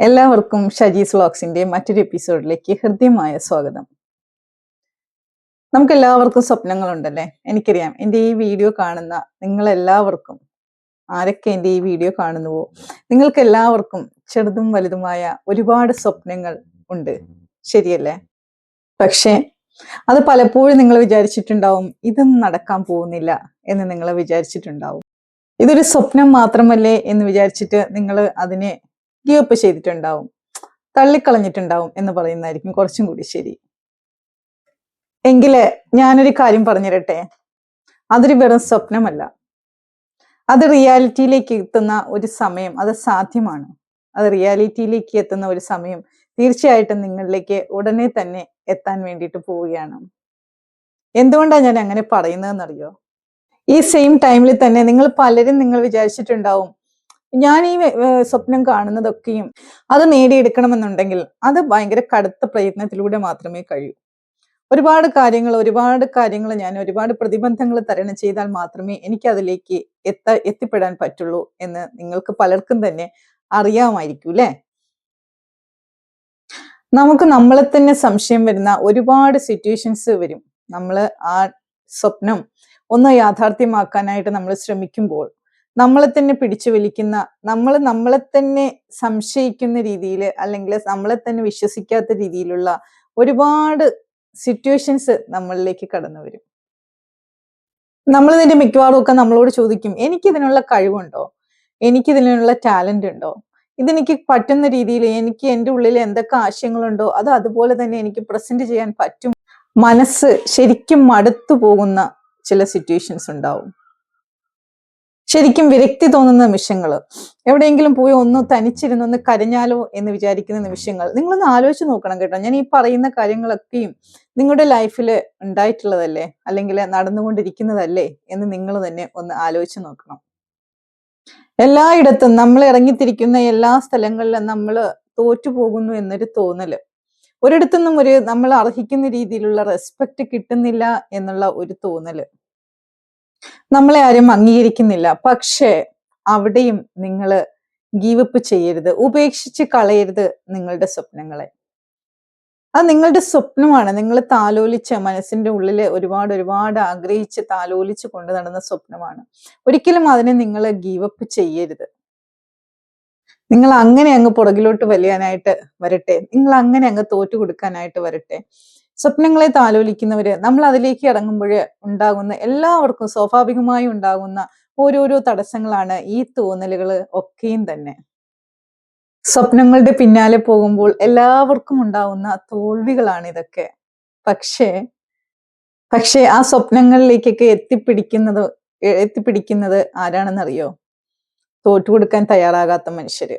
എല്ലാവർക്കും ഷജീസ് വ്ളോഗ്സിന്റെ മറ്റൊരു എപ്പിസോഡിലേക്ക് ഹൃദ്യമായ സ്വാഗതം. നമുക്ക് എല്ലാവർക്കും സ്വപ്നങ്ങളുണ്ടല്ലേ? എനിക്കറിയാം എന്റെ ഈ വീഡിയോ കാണുന്ന നിങ്ങൾ എല്ലാവർക്കും ആരൊക്കെ എന്റെ ഈ വീഡിയോ കാണുന്നുവോ നിങ്ങൾക്ക് എല്ലാവർക്കും ചെറുതും വലുതുമായ ഒരുപാട് സ്വപ്നങ്ങൾ ഉണ്ട്. ശരിയല്ലേ? പക്ഷേ അത് പലപ്പോഴും നിങ്ങൾ വിചാരിച്ചിട്ടുണ്ടാവും ഇതൊന്നും നടക്കാൻ പോകുന്നില്ല എന്ന് നിങ്ങൾ വിചാരിച്ചിട്ടുണ്ടാവും. ഇതൊരു സ്വപ്നം മാത്രമല്ലേ എന്ന് വിചാരിച്ചിട്ട് നിങ്ങൾ അതിനെ ഗിവപ്പ് ചെയ്തിട്ടുണ്ടാവും. തള്ളിക്കളഞ്ഞിട്ടുണ്ടാവും എന്ന് പറയുന്നതായിരിക്കും കുറച്ചും കൂടി ശരി. എങ്കിൽ ഞാനൊരു കാര്യം പറഞ്ഞിരട്ടെ അതൊരു വെറും സ്വപ്നമല്ല. അത് റിയാലിറ്റിയിലേക്ക് എത്തുന്ന ഒരു സമയം അത് സാധ്യമാണ്. അത് റിയാലിറ്റിയിലേക്ക് എത്തുന്ന ഒരു സമയം തീർച്ചയായിട്ടും നിങ്ങളിലേക്ക് ഉടനെ തന്നെ എത്താൻ വേണ്ടിയിട്ട് പോവുകയാണ്. എന്തുകൊണ്ടാണ് ഞാൻ അങ്ങനെ പറയുന്നതെന്നറിയോ? ഈ സെയിം ടൈമിൽ തന്നെ നിങ്ങൾ പലരും നിങ്ങൾ വിചാരിച്ചിട്ടുണ്ടാവും ഞാൻ ഈ സ്വപ്നം കാണുന്നതൊക്കെയും അത് നേടിയെടുക്കണമെന്നുണ്ടെങ്കിൽ അത് ഭയങ്കര കടുത്ത പ്രയത്നത്തിലൂടെ മാത്രമേ കഴിയൂ. ഒരുപാട് കാര്യങ്ങൾ ഒരുപാട് കാര്യങ്ങൾ ഞാൻ ഒരുപാട് പ്രതിബന്ധങ്ങൾ തരണം ചെയ്താൽ മാത്രമേ എനിക്ക് അതിലേക്ക് എത്ത എത്തിപ്പെടാൻ പറ്റുള്ളൂ എന്ന് നിങ്ങൾക്ക് പലർക്കും തന്നെ അറിയാമായിരിക്കും അല്ലെ? നമുക്ക് നമ്മളെ തന്നെ സംശയം വരുന്ന ഒരുപാട് സിറ്റുവേഷൻസ് വരും. നമ്മൾ ആ സ്വപ്നം ഒന്ന് യാഥാർത്ഥ്യമാക്കാനായിട്ട് നമ്മൾ ശ്രമിക്കുമ്പോൾ നമ്മളെ തന്നെ പിടിച്ചു വലിക്കുന്ന നമ്മൾ നമ്മളെ തന്നെ സംശയിക്കുന്ന രീതിയിൽ അല്ലെങ്കിൽ നമ്മളെ തന്നെ വിശ്വസിക്കാത്ത രീതിയിലുള്ള ഒരുപാട് സിറ്റുവേഷൻസ് നമ്മളിലേക്ക് കടന്നു വരും. നമ്മൾ ഇതിന്റെ മിക്കവാറും ഒക്കെ നമ്മളോട് ചോദിക്കും എനിക്ക് ഇതിനുള്ള കഴിവുണ്ടോ? എനിക്ക് ഇതിനുള്ള ടാലന്റ് ഉണ്ടോ? ഇതെനിക്ക് പറ്റുന്ന രീതിയിൽ എനിക്ക് എന്റെ ഉള്ളിൽ എന്തൊക്കെ ആശയങ്ങളുണ്ടോ? അത് അതുപോലെ തന്നെ എനിക്ക് പ്രസന്റ് ചെയ്യാൻ പറ്റും. മനസ്സ് ശരിക്കും മടുത്തു പോകുന്ന ചില സിറ്റുവേഷൻസ് ഉണ്ടാവും. ശരിക്കും വിരക്തി തോന്നുന്ന നിമിഷങ്ങൾ എവിടെയെങ്കിലും പോയി ഒന്ന് തനിച്ചിരുന്ന് ഒന്ന് കരഞ്ഞാലോ എന്ന് വിചാരിക്കുന്ന നിമിഷങ്ങൾ. നിങ്ങളൊന്ന് ആലോചിച്ച് നോക്കണം കേട്ടോ. ഞാൻ ഈ പറയുന്ന കാര്യങ്ങളൊക്കെയും നിങ്ങളുടെ ലൈഫിൽ ഉണ്ടായിട്ടുള്ളതല്ലേ? അല്ലെങ്കിൽ നടന്നുകൊണ്ടിരിക്കുന്നതല്ലേ? എന്ന് നിങ്ങൾ തന്നെ ഒന്ന് ആലോചിച്ച് നോക്കണം. എല്ലായിടത്തും നമ്മൾ ഇറങ്ങിത്തിരിക്കുന്ന എല്ലാ സ്ഥലങ്ങളിലും നമ്മൾ തോറ്റുപോകുന്നു എന്നൊരു തോന്നൽ. ഒരിടത്തുനിന്നും ഒരു നമ്മൾ അർഹിക്കുന്ന രീതിയിലുള്ള റെസ്പെക്ട് കിട്ടുന്നില്ല എന്നുള്ള ഒരു തോന്നൽ. നമ്മളെ ആരും അംഗീകരിക്കുന്നില്ല. പക്ഷേ അവിടെയും നിങ്ങൾ ഗീവപ്പ് ചെയ്യരുത്. ഉപേക്ഷിച്ച് കളയരുത് നിങ്ങളുടെ സ്വപ്നങ്ങളെ. അത് നിങ്ങളുടെ സ്വപ്നമാണ്. നിങ്ങൾ താലോലിച്ച മനസ്സിന്റെ ഉള്ളിൽ ഒരുപാട് ഒരുപാട് ആഗ്രഹിച്ച് താലോലിച്ച് കൊണ്ടു നടന്ന സ്വപ്നമാണ്. ഒരിക്കലും അതിനെ നിങ്ങൾ ഗീവപ്പ് ചെയ്യരുത്. നിങ്ങൾ അങ്ങനെ അങ്ങ് പുറകിലോട്ട് വലിയാനായിട്ട് വരട്ടെ. നിങ്ങൾ അങ്ങനെ അങ്ങ് തോറ്റു കൊടുക്കാനായിട്ട് വരട്ടെ. സ്വപ്നങ്ങളെ താലോലിക്കുന്നവര് നമ്മൾ അതിലേക്ക് ഇറങ്ങുമ്പോൾ ഉണ്ടാകുന്ന എല്ലാവർക്കും സ്വാഭാവികമായി ഉണ്ടാകുന്ന ഓരോരോ തടസ്സങ്ങളാണ് ഈ തോന്നലുകൾ ഒക്കെയും തന്നെ. സ്വപ്നങ്ങളുടെ പിന്നാലെ പോകുമ്പോൾ എല്ലാവർക്കും ഉണ്ടാവുന്ന തോൽവികളാണ് ഇതൊക്കെ. പക്ഷേ പക്ഷേ ആ സ്വപ്നങ്ങളിലേക്കൊക്കെ എത്തിപ്പിടിക്കുന്നത് എത്തിപ്പിടിക്കുന്നത് ആരാണെന്നറിയോ? തോറ്റുകൊടുക്കാൻ തയ്യാറാകാത്ത മനുഷ്യര്.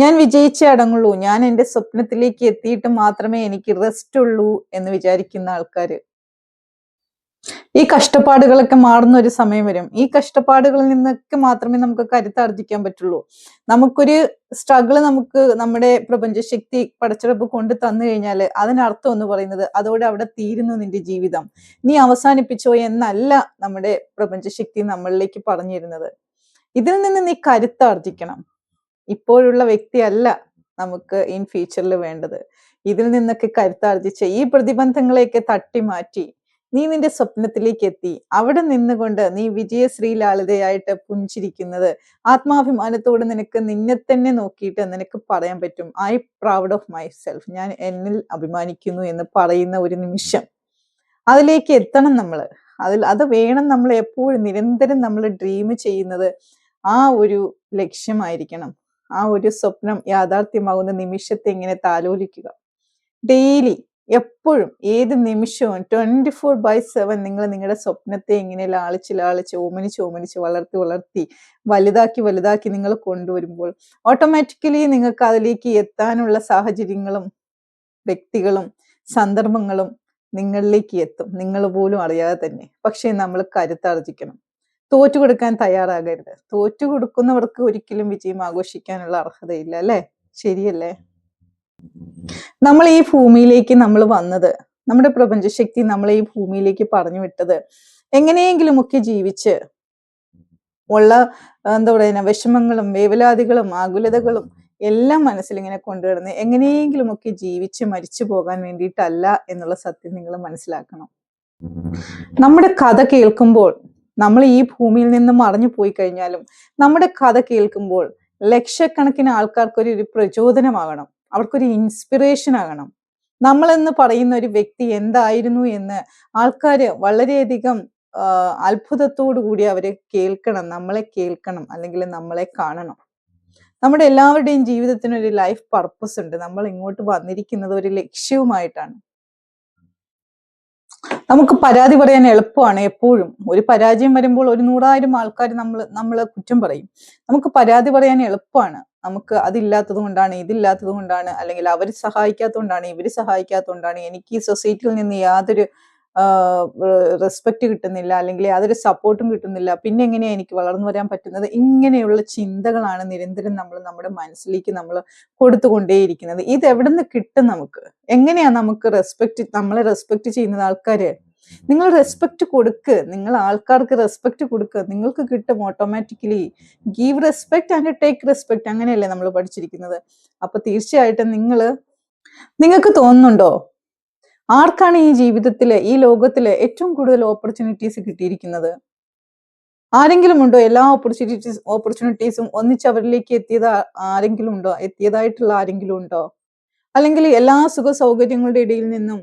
ഞാൻ വിജയിച്ചേ അടങ്ങുള്ളൂ. ഞാൻ എന്റെ സ്വപ്നത്തിലേക്ക് എത്തിയിട്ട് മാത്രമേ എനിക്ക് റെസ്റ്റ് ഉള്ളൂ എന്ന് വിചാരിക്കുന്ന ആൾക്കാർ ഈ കഷ്ടപ്പാടുകളൊക്കെ മാറുന്ന ഒരു സമയം വരും. ഈ കഷ്ടപ്പാടുകളിൽ നിന്നൊക്കെ മാത്രമേ നമുക്ക് കരുത്താർജിക്കാൻ പറ്റുള്ളൂ. നമുക്കൊരു സ്ട്രഗിൾ നമുക്ക് നമ്മുടെ പ്രപഞ്ചശക്തി പടച്ചിറപ്പ് കൊണ്ട് തന്നു കഴിഞ്ഞാൽ അതിനർത്ഥം എന്ന് പറയുന്നത് അതോടെ അവിടെ തീരുന്നു നിന്റെ ജീവിതം. നീ അവസാനിപ്പിച്ചോ എന്നല്ല നമ്മുടെ പ്രപഞ്ചശക്തി നമ്മളിലേക്ക് പറഞ്ഞിരുന്നത്. ഇതിൽ നിന്ന് നീ കരുത്താർജിക്കണം ഇപ്പോഴുള്ള വ്യക്തിയല്ല നമുക്ക് ഇൻ ഫ്യൂച്ചറിൽ വേണ്ടത്. ഇതിൽ നിന്നൊക്കെ കരുത്താർജിച്ച് ഈ പ്രതിബന്ധങ്ങളെയൊക്കെ തട്ടി മാറ്റി നീ നിന്റെ സ്വപ്നത്തിലേക്ക് എത്തി. അവിടെ നിന്നുകൊണ്ട് നീ വിജയശ്രീലാളിതയായിട്ട് പുഞ്ചിരിക്കുന്നത് ആത്മാഭിമാനത്തോട് നിനക്ക് നിന്നെ തന്നെ നോക്കിയിട്ട് നിനക്ക് പറയാൻ പറ്റും. I proud of myself ഞാൻ എന്നിൽ അഭിമാനിക്കുന്നു എന്ന് പറയുന്ന ഒരു നിമിഷം. അതിലേക്ക് എത്തണം നമ്മൾ അതിൽ അത് വേണം നമ്മൾ എപ്പോഴും നിരന്തരം നമ്മൾ ഡ്രീം ചെയ്യുന്നത് ആ ഒരു ലക്ഷ്യമായിരിക്കണം. ആ ഒരു സ്വപ്നം യാഥാർത്ഥ്യമാകുന്ന നിമിഷത്തെ ഇങ്ങനെ താലോലിക്കുക. ഡെയിലി എപ്പോഴും ഏത് നിമിഷവും ട്വന്റി ഫോർ ബൈ സെവൻ നിങ്ങൾ നിങ്ങളുടെ സ്വപ്നത്തെ ഇങ്ങനെ ലാളിച്ച് ലാളിച്ച് ഓമനിച്ച് ഓമനിച്ച് വളർത്തി വളർത്തി വലുതാക്കി വലുതാക്കി നിങ്ങൾ കൊണ്ടുവരുമ്പോൾ ഓട്ടോമാറ്റിക്കലി നിങ്ങൾക്ക് അതിലേക്ക് എത്താനുള്ള സാഹചര്യങ്ങളും വ്യക്തികളും സന്ദർഭങ്ങളും നിങ്ങളിലേക്ക് എത്തും. നിങ്ങൾ പോലും അറിയാതെ തന്നെ. പക്ഷേ നമ്മൾ കരുത്താർജിക്കണം. തോറ്റു കൊടുക്കാൻ തയ്യാറാകരുത്. തോറ്റു കൊടുക്കുന്നവർക്ക് ഒരിക്കലും വിജയം ആഘോഷിക്കാനുള്ള അർഹതയില്ല അല്ലേ? ശരിയല്ലേ? നമ്മൾ ഈ ഭൂമിയിലേക്ക് നമ്മൾ വന്നത് നമ്മുടെ പ്രപഞ്ചശക്തി നമ്മളെ ഈ ഭൂമിയിലേക്ക് പറഞ്ഞു വിട്ടത് എങ്ങനെയെങ്കിലുമൊക്കെ ജീവിച്ച് ഉള്ള എന്താ പറയുക വിഷമങ്ങളും വേവലാതികളും ആകുലതകളും എല്ലാം മനസ്സിൽ ഇങ്ങനെ കൊണ്ടുവരുന്നത് എങ്ങനെയെങ്കിലുമൊക്കെ ജീവിച്ച് മരിച്ചു പോകാൻ വേണ്ടിയിട്ടല്ല എന്നുള്ള സത്യം നിങ്ങൾ മനസ്സിലാക്കണം. നമ്മുടെ കഥ കേൾക്കുമ്പോൾ നമ്മൾ ഈ ഭൂമിയിൽ നിന്ന് മറഞ്ഞു പോയി കഴിഞ്ഞാലും നമ്മുടെ കഥ കേൾക്കുമ്പോൾ ലക്ഷക്കണക്കിന് ആൾക്കാർക്ക് ഒരു പ്രചോദനമാകണം. അവർക്കൊരു ഇൻസ്പിറേഷൻ ആകണം. നമ്മളെന്ന് പറയുന്ന ഒരു വ്യക്തി എന്തായിരുന്നു എന്ന് ആൾക്കാർ വളരെയധികം അത്ഭുതത്തോടു കൂടി അവരെ കേൾക്കണം നമ്മളെ കേൾക്കണം അല്ലെങ്കിൽ നമ്മളെ കാണണം. നമ്മുടെ എല്ലാവരുടെയും ജീവിതത്തിന് ഒരു ലൈഫ് പർപ്പസ് ഉണ്ട്. നമ്മൾ ഇങ്ങോട്ട് വന്നിരിക്കുന്നത് ഒരു ലക്ഷ്യവുമായിട്ടാണ്. നമുക്ക് പരാതി പറയാൻ എളുപ്പമാണ് എപ്പോഴും. ഒരു പരാജയം വരുമ്പോൾ ഒരു നൂറായിരം ആൾക്കാർ നമ്മൾ നമ്മളെ കുറ്റം പറയും. നമുക്ക് പരാതി പറയാൻ എളുപ്പമാണ്. നമുക്ക് അതില്ലാത്തത് കൊണ്ടാണ് ഇതില്ലാത്തത് കൊണ്ടാണ് അല്ലെങ്കിൽ അവർ സഹായിക്കാത്തതുകൊണ്ടാണ് ഇവർ സഹായിക്കാത്തതുകൊണ്ടാണ് എനിക്ക് ഈ സൊസൈറ്റിയിൽ നിന്ന് യാതൊരു റെസ്പെക്റ്റ് കിട്ടുന്നില്ല അല്ലെങ്കിൽ യാതൊരു സപ്പോർട്ടും കിട്ടുന്നില്ല. പിന്നെ എങ്ങനെയാ എനിക്ക് വളർന്നു വരാൻ പറ്റുന്നത്? ഇങ്ങനെയുള്ള ചിന്തകളാണ് നിരന്തരം നമ്മൾ നമ്മുടെ മനസ്സിലേക്ക് നമ്മൾ കൊടുത്തുകൊണ്ടേയിരിക്കുന്നത്. ഇത് എവിടെ നിന്ന് കിട്ടും നമുക്ക്? എങ്ങനെയാ നമുക്ക് റെസ്പെക്ട് നമ്മളെ റെസ്പെക്ട് ചെയ്യുന്ന ആൾക്കാര്? നിങ്ങൾ റെസ്പെക്ട് കൊടുക്ക്. നിങ്ങൾ ആൾക്കാർക്ക് റെസ്പെക്ട് കൊടുക്കുക നിങ്ങൾക്ക് കിട്ടും automatically give respect and take respect അങ്ങനെയല്ലേ നമ്മൾ പഠിച്ചിരിക്കുന്നത്. അപ്പൊ തീർച്ചയായിട്ടും നിങ്ങൾ നിങ്ങൾക്ക് തോന്നുന്നുണ്ടോ? ആർക്കാണ് ഈ ജീവിതത്തിൽ ഈ ലോകത്തിൽ ഏറ്റവും കൂടുതൽ ഓപ്പർച്യൂണിറ്റീസ് കിട്ടിയിരിക്കുന്നത്? ആരെങ്കിലും ഉണ്ടോ എല്ലാ ഓപ്പർച്യൂണിറ്റീസ് ഓപ്പർച്യൂണിറ്റീസും ഒന്നിച്ച് അവരിലേക്ക് എത്തിയത് ആരെങ്കിലും ഉണ്ടോ എത്തിയതായിട്ടുള്ള ആരെങ്കിലും ഉണ്ടോ? അല്ലെങ്കിൽ എല്ലാ സുഖ സൗകര്യങ്ങളുടെ ഇടയിൽ നിന്നും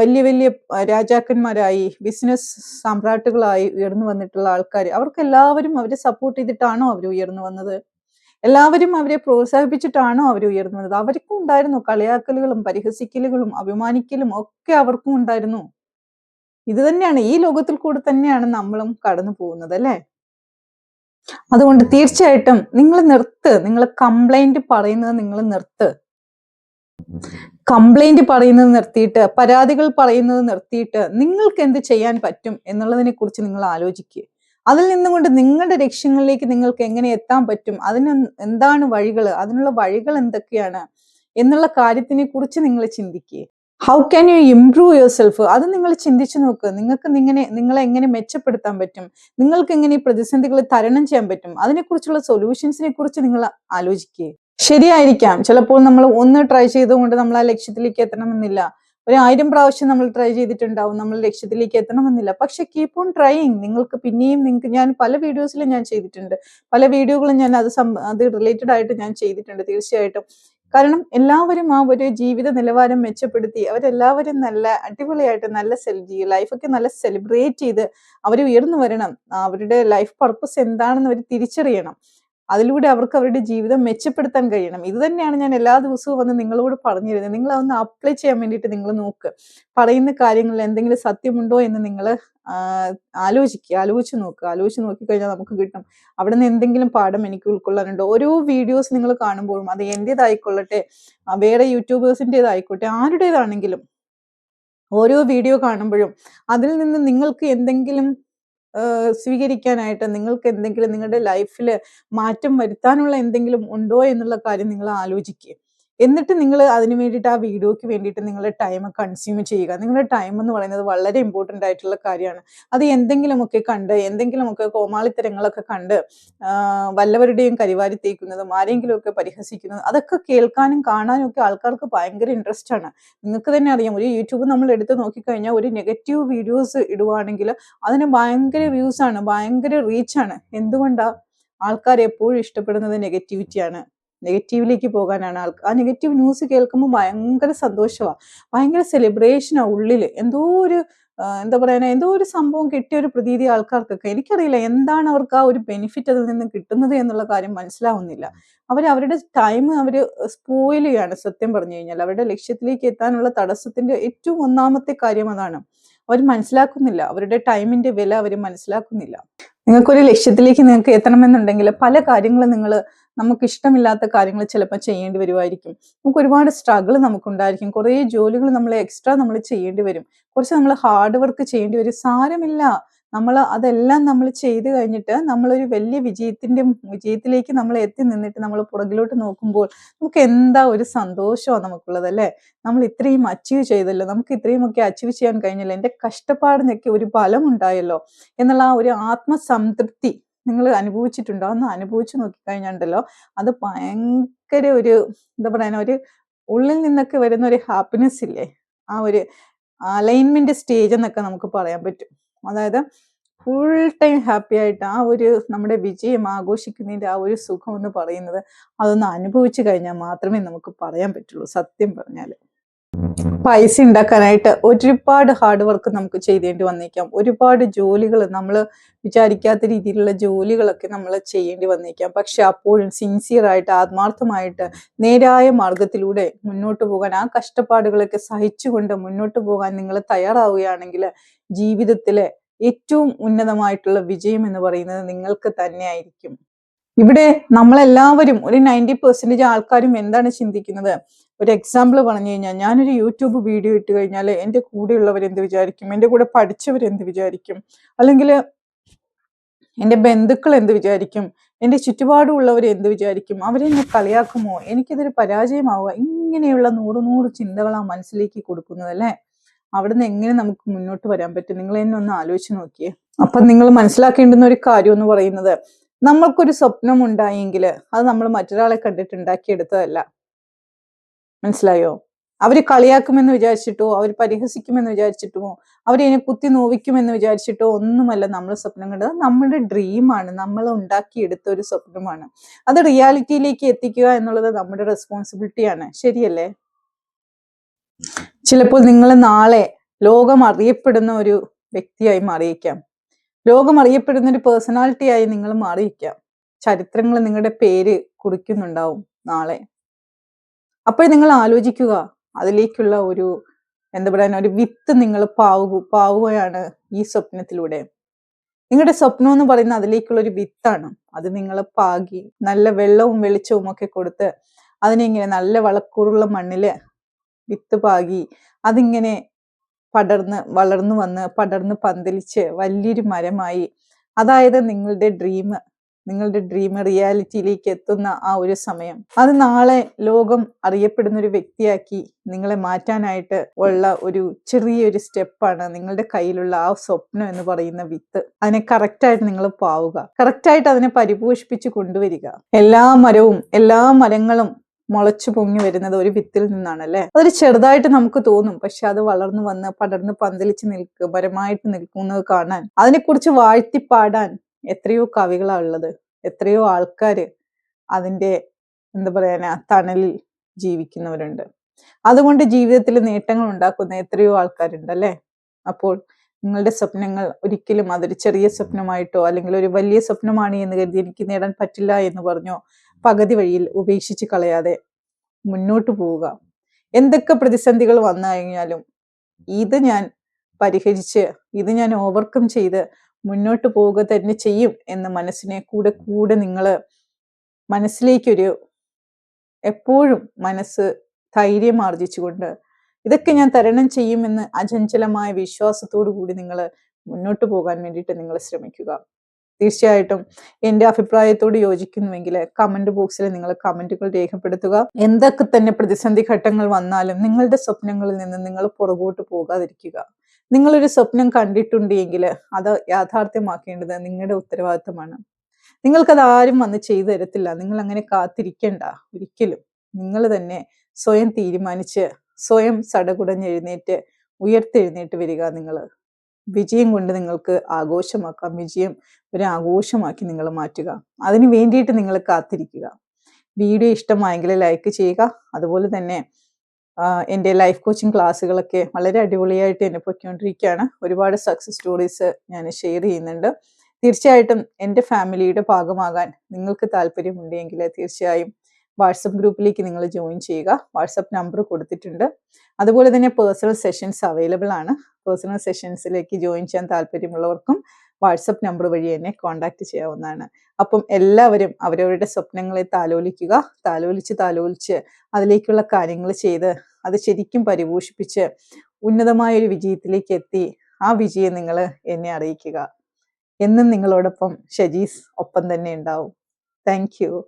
വലിയ വലിയ രാജാക്കന്മാരായി ബിസിനസ് സാമ്രാട്ടുകളായി ഉയർന്നു വന്നിട്ടുള്ള ആൾക്കാർ അവർക്ക് എല്ലാവരും അവരെ സപ്പോർട്ട് ചെയ്തിട്ടാണോ അവർ ഉയർന്നു വന്നത്? എല്ലാവരും അവരെ പ്രോത്സാഹിപ്പിച്ചിട്ടാണോ അവർ ഉയർന്നത്? അവർക്കും ഉണ്ടായിരുന്നു കളിയാക്കലുകളും പരിഹസിക്കലുകളും അഭിമാനിക്കലും ഒക്കെ അവർക്കും ഉണ്ടായിരുന്നു. ഇത് തന്നെയാണ് ഈ ലോകത്തിൽ കൂടെ തന്നെയാണ് നമ്മളും കടന്നു പോകുന്നത് അല്ലേ? അതുകൊണ്ട് തീർച്ചയായിട്ടും നിങ്ങൾ നിർത്ത്. നിങ്ങൾ കംപ്ലൈന്റ് പറയുന്നത് നിങ്ങൾ നിർത്ത്. കംപ്ലൈന്റ് പറയുന്നത് നിർത്തിയിട്ട് പരാതികൾ പറയുന്നത് നിർത്തിയിട്ട് നിങ്ങൾക്ക് എന്ത് ചെയ്യാൻ പറ്റും എന്നുള്ളതിനെ കുറിച്ച് നിങ്ങൾ ആലോചിക്കുക അതിൽ നിന്നുകൊണ്ട് നിങ്ങളുടെ ലക്ഷ്യങ്ങളിലേക്ക് നിങ്ങൾക്ക് എങ്ങനെ എത്താൻ പറ്റും? അതിന് എന്താണ് വഴികൾ അതിനുള്ള വഴികൾ എന്തൊക്കെയാണ്? എന്നുള്ള കാര്യത്തിനെ കുറിച്ച് നിങ്ങൾ ചിന്തിക്കുക how can you improve yourself അത് നിങ്ങൾ ചിന്തിച്ചു നോക്കുക നിങ്ങൾക്ക് നിങ്ങനെ നിങ്ങളെ എങ്ങനെ മെച്ചപ്പെടുത്താൻ പറ്റും? നിങ്ങൾക്ക് എങ്ങനെ ഈ പ്രതിസന്ധികൾ തരണം ചെയ്യാൻ പറ്റും? അതിനെക്കുറിച്ചുള്ള സൊല്യൂഷൻസിനെ കുറിച്ച് നിങ്ങൾ ആലോചിക്കുക ശരിയായിരിക്കാം. ചിലപ്പോൾ നമ്മൾ ഒന്ന് ട്രൈ ചെയ്തുകൊണ്ട് നമ്മൾ ആ ലക്ഷ്യത്തിലേക്ക് എത്തണമെന്നില്ല. ഒരു ആയിരം പ്രാവശ്യം നമ്മൾ ട്രൈ ചെയ്തിട്ടുണ്ടാവും നമ്മൾ ലക്ഷ്യത്തിലേക്ക് എത്തണമെന്നില്ല. പക്ഷെ കീപ്പ് ഓൺ ട്രൈയിങ് നിങ്ങൾക്ക് പിന്നെയും നിങ്ങൾക്ക് ഞാൻ പല വീഡിയോസിലും ഞാൻ ചെയ്തിട്ടുണ്ട്. പല വീഡിയോകളും ഞാൻ അത് അത് റിലേറ്റഡ് ആയിട്ട് ഞാൻ ചെയ്തിട്ടുണ്ട് തീർച്ചയായിട്ടും. കാരണം എല്ലാവരും ആ ഒരു ജീവിത നിലവാരം മെച്ചപ്പെടുത്തി അവരെല്ലാവരും നല്ല അടിപൊളിയായിട്ട് നല്ല ലൈഫൊക്കെ നല്ല സെലിബ്രേറ്റ് ചെയ്ത് അവർ ഉയർന്നു വരണം. അവരുടെ ലൈഫ് പർപ്പസ് എന്താണെന്ന് അവർ തിരിച്ചറിയണം. അതിലൂടെ അവർക്ക് അവരുടെ ജീവിതം മെച്ചപ്പെടുത്താൻ കഴിയണം. ഇത് തന്നെയാണ് ഞാൻ എല്ലാ ദിവസവും വന്ന് നിങ്ങളോട് പറഞ്ഞിരുന്നത്. നിങ്ങൾ അതൊന്ന് അപ്ലൈ ചെയ്യാൻ വേണ്ടിയിട്ട് നിങ്ങൾ നോക്ക്. പറയുന്ന കാര്യങ്ങളിൽ എന്തെങ്കിലും സത്യമുണ്ടോ എന്ന് നിങ്ങൾ ആലോചിക്കുക ആലോചിച്ച് നോക്കുക ആലോചിച്ച് നോക്കിക്കഴിഞ്ഞാൽ നമുക്ക് കിട്ടും. അവിടെ നിന്ന് എന്തെങ്കിലും പാഠം എനിക്ക് ഉൾക്കൊള്ളാനുണ്ട്? ഓരോ വീഡിയോസ് നിങ്ങൾ കാണുമ്പോഴും അത് എന്റേതായിക്കൊള്ളട്ടെ വേറെ യൂട്യൂബേഴ്സിന്റെതായിക്കോട്ടെ ആരുടേതാണെങ്കിലും ഓരോ വീഡിയോ കാണുമ്പോഴും അതിൽ നിന്ന് നിങ്ങൾക്ക് എന്തെങ്കിലും സ്വീകരിക്കാനായിട്ട് നിങ്ങൾക്ക് എന്തെങ്കിലും നിങ്ങളുടെ ലൈഫിൽ മാറ്റം വരുത്താനുള്ള എന്തെങ്കിലും ഉണ്ടോ എന്നുള്ള കാര്യം നിങ്ങൾ ആലോചിക്കുക. എന്നിട്ട് നിങ്ങൾ അതിന് വേണ്ടിയിട്ട് ആ വീഡിയോയ്ക്ക് വേണ്ടിയിട്ട് നിങ്ങൾ ടൈം കൺസ്യൂം ചെയ്യുക. നിങ്ങളുടെ ടൈം എന്ന് പറയുന്നത് വളരെ ഇമ്പോർട്ടന്റ് ആയിട്ടുള്ള കാര്യമാണ്. അത് എന്തെങ്കിലുമൊക്കെ കണ്ട് എന്തെങ്കിലുമൊക്കെ കോമാളിത്തരങ്ങളൊക്കെ കണ്ട് വല്ലവരുടെയും കരിവാരി തേക്കുന്നതും ആരെങ്കിലുമൊക്കെ പരിഹസിക്കുന്നതും അതൊക്കെ കേൾക്കാനും കാണാനും ഒക്കെ ആൾക്കാർക്ക് ഭയങ്കര ഇൻട്രസ്റ്റ് ആണ്. നിങ്ങൾക്ക് തന്നെ അറിയാം ഒരു യൂട്യൂബ് നമ്മൾ എടുത്ത് നോക്കിക്കഴിഞ്ഞാൽ ഒരു നെഗറ്റീവ് വീഡിയോസ് ഇടുവാണെങ്കിൽ അതിന് ഭയങ്കര വ്യൂസ് ആണ് ഭയങ്കര റീച്ചാണ് എന്തുകൊണ്ടാണ് ആൾക്കാർ എപ്പോഴും ഇഷ്ടപ്പെടുന്നത് നെഗറ്റിവിറ്റിയാണ് നെഗറ്റീവിലേക്ക് പോകാനാണ് ആൾക്ക്. ആ നെഗറ്റീവ് ന്യൂസ് കേൾക്കുമ്പോൾ ഭയങ്കര സന്തോഷമാണ്. ഭയങ്കര സെലിബ്രേഷനാണ് ഉള്ളിൽ എന്തോ ഒരു എന്താ പറയുക എന്തോ ഒരു സംഭവം കിട്ടിയ ഒരു പ്രതീതി ആൾക്കാർക്കൊക്കെ. എനിക്കറിയില്ല എന്താണ് അവർക്ക് ആ ഒരു ബെനിഫിറ്റ് അതിൽ നിന്ന് കിട്ടുന്നത് എന്നുള്ള കാര്യം മനസ്സിലാവുന്നില്ല. അവർ അവരുടെ ടൈം അവർ സ്പോയിൽ ചെയ്യാണ് സത്യം പറഞ്ഞു കഴിഞ്ഞാൽ. അവരുടെ ലക്ഷ്യത്തിലേക്ക് എത്താനുള്ള തടസ്സത്തിന്റെ ഏറ്റവും ഒന്നാമത്തെ കാര്യം അതാണ്. അവർ മനസ്സിലാക്കുന്നില്ല. അവരുടെ ടൈമിന്റെ വില അവർ മനസ്സിലാക്കുന്നില്ല. നിങ്ങൾക്കൊരു ലക്ഷ്യത്തിലേക്ക് നിങ്ങൾക്ക് എത്തണമെന്നുണ്ടെങ്കിൽ പല കാര്യങ്ങളും നിങ്ങൾ നമുക്ക് ഇഷ്ടമില്ലാത്ത കാര്യങ്ങൾ ചിലപ്പോൾ ചെയ്യേണ്ടി വരുമായിരിക്കും നമുക്ക് ഒരുപാട് സ്ട്രഗിൾ നമുക്കുണ്ടായിരിക്കും. കുറേ ജോലികൾ നമ്മൾ എക്സ്ട്രാ നമ്മൾ ചെയ്യേണ്ടി വരും. കുറച്ച് നമ്മൾ ഹാർഡ് വർക്ക് ചെയ്യേണ്ടി വരും. സാരമില്ല. നമ്മൾ അതെല്ലാം നമ്മൾ ചെയ്തു കഴിഞ്ഞിട്ട് നമ്മളൊരു വലിയ വിജയത്തിന്റെ വിജയത്തിലേക്ക് നമ്മൾ എത്തി നിന്നിട്ട് നമ്മൾ പുറകിലോട്ട് നോക്കുമ്പോൾ നമുക്ക് എന്താ ഒരു സന്തോഷമാണ് നമുക്കുള്ളത് അല്ലേ? നമ്മൾ ഇത്രയും അച്ചീവ് ചെയ്തല്ലോ. നമുക്ക് ഇത്രയും ഒക്കെ അച്ചീവ് ചെയ്യാൻ കഴിഞ്ഞല്ലോ? എന്റെ കഷ്ടപ്പാടിനൊക്കെ ഒരു ഫലം ഉണ്ടായല്ലോ എന്നുള്ള ആ ഒരു ആത്മസംതൃപ്തി നിങ്ങൾ അനുഭവിച്ചിട്ടുണ്ടോ? ഒന്ന് അനുഭവിച്ചു നോക്കിക്കഴിഞ്ഞുണ്ടല്ലോ അത് ഭയങ്കര ഒരു എന്താ പറയുക ഒരു ഉള്ളിൽ നിന്നൊക്കെ വരുന്ന ഒരു ഹാപ്പിനെസ് ഇല്ലേ? ആ ഒരു അലൈൻമെന്റ് സ്റ്റേജ് എന്നൊക്കെ നമുക്ക് പറയാൻ പറ്റും. അതായത് ഫുൾ ടൈം ഹാപ്പി ആയിട്ട് ആ ഒരു നമ്മുടെ വിജയം ആഘോഷിക്കുന്നതിന്റെ ആ ഒരു സുഖം എന്ന് പറയുന്നത് അതൊന്ന് അനുഭവിച്ചു കഴിഞ്ഞാൽ മാത്രമേ നമുക്ക് പറയാൻ പറ്റുള്ളൂ സത്യം പറഞ്ഞാൽ പൈസ ഉണ്ടാക്കാനായിട്ട് ഒരുപാട് ഹാർഡ് വർക്ക് നമുക്ക് ചെയ്തേണ്ടി വന്നേക്കാം. ഒരുപാട് ജോലികൾ നമ്മൾ വിചാരിക്കാത്ത രീതിയിലുള്ള ജോലികളൊക്കെ നമ്മൾ ചെയ്യേണ്ടി വന്നേക്കാം. പക്ഷെ അപ്പോഴും സിൻസിയറായിട്ട് ആത്മാർത്ഥമായിട്ട് നേരായ മാർഗത്തിലൂടെ മുന്നോട്ട് പോകാൻ ആ കഷ്ടപ്പാടുകളൊക്കെ സഹിച്ചുകൊണ്ട് മുന്നോട്ട് പോകാൻ നിങ്ങൾ തയ്യാറാവുകയാണെങ്കിൽ ജീവിതത്തിലെ ഏറ്റവും ഉന്നതമായിട്ടുള്ള വിജയം എന്ന് പറയുന്നത് നിങ്ങൾക്ക് തന്നെയായിരിക്കും. ഇവിടെ നമ്മളെല്ലാവരും ഒരു നയന്റി പെർസെന്റേജ് ആൾക്കാരും എന്താണ് ചിന്തിക്കുന്നത്? ഒരു എക്സാമ്പിൾ പറഞ്ഞു കഴിഞ്ഞാൽ ഞാനൊരു യൂട്യൂബ് വീഡിയോ ഇട്ട് കഴിഞ്ഞാൽ എന്റെ കൂടെയുള്ളവർ എന്ത് വിചാരിക്കും? എന്റെ കൂടെ പഠിച്ചവർ എന്ത് വിചാരിക്കും? അല്ലെങ്കിൽ എന്റെ ബന്ധുക്കൾ എന്ത് വിചാരിക്കും? എന്റെ ചുറ്റുപാടുമുള്ളവർ എന്ത് വിചാരിക്കും? അവരെന്നെ കളിയാക്കുമോ? എനിക്കിതൊരു പരാജയമാവുക? ഇങ്ങനെയുള്ള നൂറ് നൂറ് ചിന്തകൾ ആ മനസ്സിലേക്ക് കൊടുക്കുന്നത് അല്ലേ? അവിടുന്ന് എങ്ങനെ നമുക്ക് മുന്നോട്ട് വരാൻ പറ്റും? നിങ്ങൾ എന്നെ ഒന്ന് ആലോചിച്ച് നോക്കിയേ. അപ്പൊ നിങ്ങൾ മനസ്സിലാക്കേണ്ടുന്ന ഒരു കാര്യം എന്ന് പറയുന്നത് നമ്മൾക്കൊരു സ്വപ്നം ഉണ്ടായെങ്കിൽ അത് നമ്മൾ മറ്റൊരാളെ കണ്ടിട്ട് ഉണ്ടാക്കിയെടുത്തതല്ല. മനസ്സിലായോ? അവർ കളിയാക്കുമെന്ന് വിചാരിച്ചിട്ടോ? അവർ പരിഹസിക്കുമെന്ന് വിചാരിച്ചിട്ടോ? അവരെന്നെ കുത്തി നോവിക്കുമെന്ന് വിചാരിച്ചിട്ടോ? ഒന്നുമല്ല നമ്മൾ സ്വപ്നം കണ്ടത്. നമ്മുടെ ഡ്രീമാണ് നമ്മൾ ഉണ്ടാക്കിയെടുത്ത ഒരു സ്വപ്നമാണ്. അത് റിയാലിറ്റിയിലേക്ക് എത്തിക്കുക എന്നുള്ളത് നമ്മുടെ റെസ്പോൺസിബിലിറ്റിയാണ് ശരിയല്ലേ? ചിലപ്പോൾ നിങ്ങൾ നാളെ ലോകം അറിയപ്പെടുന്ന ഒരു വ്യക്തിയായി മാറിയേക്കാം. ലോകം അറിയപ്പെടുന്ന ഒരു പേഴ്സണാലിറ്റിയായി നിങ്ങൾ മാറിയിരിക്കാം ചരിത്രങ്ങൾ നിങ്ങളുടെ പേര് കുറിക്കുന്നുണ്ടാവും നാളെ. അപ്പോൾ നിങ്ങൾ ആലോചിക്കുക. അതിലേക്കുള്ള ഒരു എന്താ പറയുക ഒരു വിത്ത് നിങ്ങൾ പാവു പാവുകയാണ് ഈ സ്വപ്നത്തിലൂടെ. നിങ്ങളുടെ സ്വപ്നം എന്ന് പറയുന്ന അതിലേക്കുള്ള ഒരു വിത്താണ്. അത് നിങ്ങൾ പാകി നല്ല വെള്ളവും വെളിച്ചവും ഒക്കെ കൊടുത്ത് അതിനെങ്ങനെ നല്ല വളക്കൂറുള്ള മണ്ണിൽ വിത്ത് പാകി അതിങ്ങനെ പടർന്ന് വളർന്നു വന്ന് പടർന്ന് പന്തലിച്ച് വലിയൊരു മരമായി. അതായത് നിങ്ങളുടെ ഡ്രീം നിങ്ങളുടെ ഡ്രീം റിയാലിറ്റിയിലേക്ക് എത്തുന്ന ആ ഒരു സമയം. അത് നാളെ ലോകം അറിയപ്പെടുന്ന ഒരു വ്യക്തിയാക്കി നിങ്ങളെ മാറ്റാനായിട്ട് ഉള്ള ഒരു ചെറിയൊരു സ്റ്റെപ്പാണ് നിങ്ങളുടെ കയ്യിലുള്ള ആ സ്വപ്നം എന്ന് പറയുന്ന വിത്ത്. അതിനെ കറക്റ്റായിട്ട് നിങ്ങൾ പാവുക. കറക്റ്റായിട്ട് അതിനെ പരിപോഷിപ്പിച്ച് കൊണ്ടുവരിക. എല്ലാ മരവും എല്ലാ മരങ്ങളും മുളച്ചു പൊങ്ങി വരുന്നത് ഒരു വിത്തിൽ നിന്നാണ് അല്ലെ അതൊരു ചെറുതായിട്ട് നമുക്ക് തോന്നും. പക്ഷെ അത് വളർന്നു വന്ന് പടർന്ന് പന്തലിച്ച് നിൽക്കുക പരമായിട്ട് നിൽക്കുന്നത് കാണാൻ അതിനെക്കുറിച്ച് വാഴ്ത്തിപ്പാടാൻ എത്രയോ കവികളാ ഉള്ളത്. എത്രയോ ആൾക്കാർ അതിന്റെ എന്താ പറയാനാ തണലിൽ ജീവിക്കുന്നവരുണ്ട്. അതുകൊണ്ട് ജീവിതത്തിൽ നേട്ടങ്ങൾ ഉണ്ടാക്കുന്ന എത്രയോ ആൾക്കാരുണ്ട് അല്ലേ? അപ്പോൾ നിങ്ങളുടെ സ്വപ്നങ്ങൾ ഒരിക്കലും അതൊരു ചെറിയ സ്വപ്നമായിട്ടോ അല്ലെങ്കിൽ ഒരു വലിയ സ്വപ്നമാണ് എന്ന് കരുതി എനിക്ക് നേടാൻ പറ്റില്ല എന്ന് പറഞ്ഞോ പകുതി വഴിയിൽ ഉപേക്ഷിച്ച് കളയാതെ മുന്നോട്ട് പോവുക. എന്തൊക്കെ പ്രതിസന്ധികൾ വന്നു കഴിഞ്ഞാലും ഇത് ഞാൻ പരിഹരിച്ച് ഇത് ഞാൻ ഓവർകം ചെയ്ത് മുന്നോട്ട് പോവുക തന്നെ ചെയ്യും എന്ന് മനസ്സിനെ കൂടെ കൂടെ നിങ്ങൾ മനസ്സിലേക്കൊരു എപ്പോഴും മനസ്സ് ധൈര്യം ആർജിച്ചുകൊണ്ട് ഇതൊക്കെ ഞാൻ തരണം ചെയ്യുമെന്ന് അചഞ്ചലമായ വിശ്വാസത്തോടു കൂടി നിങ്ങൾ മുന്നോട്ട് പോകാൻ വേണ്ടിയിട്ട് നിങ്ങൾ ശ്രമിക്കുക. തീർച്ചയായിട്ടും എന്റെ അഭിപ്രായത്തോട് യോജിക്കുന്നുവെങ്കിൽ കമന്റ് ബോക്സിൽ നിങ്ങൾ കമന്റുകൾ രേഖപ്പെടുത്തുക. എന്തൊക്കെ തന്നെ പ്രതിസന്ധി ഘട്ടങ്ങൾ വന്നാലും നിങ്ങളുടെ സ്വപ്നങ്ങളിൽ നിന്ന് നിങ്ങൾ പുറകോട്ട് പോകാതിരിക്കുക. നിങ്ങളൊരു സ്വപ്നം കണ്ടിട്ടുണ്ടെങ്കിൽ അത് യാഥാർത്ഥ്യമാക്കേണ്ടത് നിങ്ങളുടെ ഉത്തരവാദിത്തമാണ്. നിങ്ങൾക്കത് ആരും വന്ന് ചെയ്തു തരത്തില്ല. നിങ്ങൾ അങ്ങനെ കാത്തിരിക്കണ്ട. ഒരിക്കലും. നിങ്ങൾ തന്നെ സ്വയം തീരുമാനിച്ച് സ്വയം സടകുടഞ്ഞെഴുന്നേറ്റ് ഉയർത്തെഴുന്നേറ്റ് വരിക നിങ്ങൾ വിജയം കൊണ്ട് നിങ്ങൾക്ക് ആഘോഷമാക്കാം. വിജയം ഒരു ആഘോഷമാക്കി നിങ്ങൾ മാറ്റുക. അതിന് വേണ്ടിയിട്ട് നിങ്ങൾ കാത്തിരിക്കുക. വീഡിയോ ഇഷ്ടമായെങ്കിൽ ലൈക്ക് ചെയ്യുക. അതുപോലെ തന്നെ എന്റെ ലൈഫ് കോച്ചിങ് ക്ലാസ്സുകളൊക്കെ വളരെ അടിപൊളിയായിട്ട് എന്നെ പൊയ്ക്കൊണ്ടിരിക്കുകയാണ്. ഒരുപാട് സക്സസ് സ്റ്റോറീസ് ഞാൻ ഷെയർ ചെയ്യുന്നുണ്ട്. തീർച്ചയായിട്ടും എന്റെ ഫാമിലിയുടെ ഭാഗമാകാൻ നിങ്ങൾക്ക് താല്പര്യമുണ്ടെങ്കിൽ തീർച്ചയായും വാട്സപ്പ് ഗ്രൂപ്പിലേക്ക് നിങ്ങൾ ജോയിൻ ചെയ്യുക. വാട്സപ്പ് നമ്പർ കൊടുത്തിട്ടുണ്ട്. അതുപോലെ തന്നെ പേഴ്സണൽ സെഷൻസ് അവൈലബിൾ ആണ്. പേഴ്സണൽ സെഷൻസിലേക്ക് ജോയിൻ ചെയ്യാൻ താല്പര്യമുള്ളവർക്കും വാട്സപ്പ് നമ്പർ വഴി എന്നെ കോൺടാക്ട് ചെയ്യാവുന്നതാണ്. അപ്പം എല്ലാവരും അവരവരുടെ സ്വപ്നങ്ങളെ താലോലിക്കുക താലോലിച്ച് താലോലിച്ച് അതിലേക്കുള്ള കാര്യങ്ങൾ ചെയ്ത് അത് ശരിക്കും പരിപോഷിപ്പിച്ച് ഉന്നതമായ ഒരു വിജയത്തിലേക്ക് എത്തി ആ വിജയം നിങ്ങൾ എന്നെ അറിയിക്കുക. എന്നും നിങ്ങളോടൊപ്പം ഷജീസ് ഒപ്പം തന്നെ ഉണ്ടാവും. താങ്ക്